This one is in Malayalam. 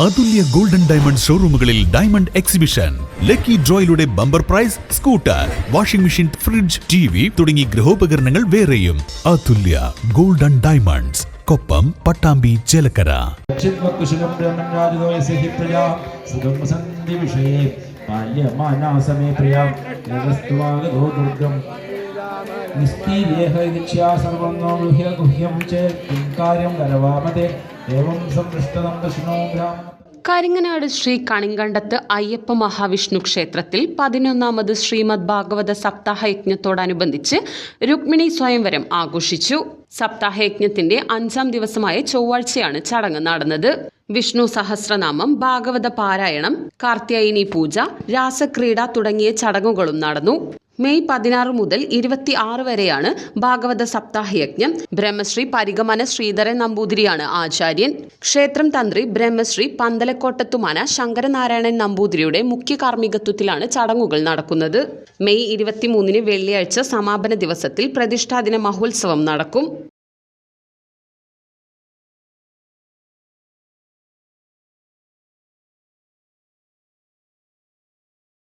അതുല്യ ഗോൾഡൻ ഡയമണ്ട് ഷോറൂമുകളിൽ diamond exhibition. Lucky ഡ്രോയിലൂടെ bumper prize scooter washing machine fridge T V തുടങ്ങി ഗൃഹോപകരണങ്ങൾ വേറെയും. Athulya golden diamonds Koppam Pattambi Chelakkara. വിഷയേ ബാല്യമാനാസമേ പ്രിയ ദുർഗം. കരിങ്ങനാട് ശ്രീ കണിങ്കണ്ടത്ത് അയ്യപ്പ മഹാവിഷ്ണു ക്ഷേത്രത്തിൽ പതിനൊന്നാമത് ശ്രീമദ് ഭാഗവത സപ്താഹ യജ്ഞത്തോടനുബന്ധിച്ച് രുക്മിണി സ്വയംവരം ആഘോഷിച്ചു. സപ്താഹയജ്ഞത്തിന്റെ അഞ്ചാം ദിവസമായ ചൊവ്വാഴ്ചയാണ് ചടങ്ങ് നടന്നത്. വിഷ്ണു സഹസ്രനാമം ഭാഗവത പാരായണം കാർത്യായനി പൂജ രാസക്രീഡ തുടങ്ങിയ ചടങ്ങുകളും നടന്നു. മെയ് പതിനാറ് മുതൽ ഇരുപത്തി ആറ് വരെയാണ് ഭാഗവത സപ്താഹ യജ്ഞം ബ്രഹ്മശ്രീ പരിഗമന ശ്രീധരൻ നമ്പൂതിരിയാണ് ആചാര്യൻ. ക്ഷേത്രം തന്ത്രി ബ്രഹ്മശ്രീ പന്തലക്കോട്ടത്തുമാന ശങ്കരനാരായണൻ നമ്പൂതിരിയുടെ മുഖ്യ കാർമ്മികത്വത്തിലാണ് ചടങ്ങുകൾ നടക്കുന്നത്. മെയ് ഇരുപത്തിമൂന്നിന് വെള്ളിയാഴ്ച സമാപന ദിവസത്തിൽ പ്രതിഷ്ഠാദിന മഹോത്സവം നടക്കും.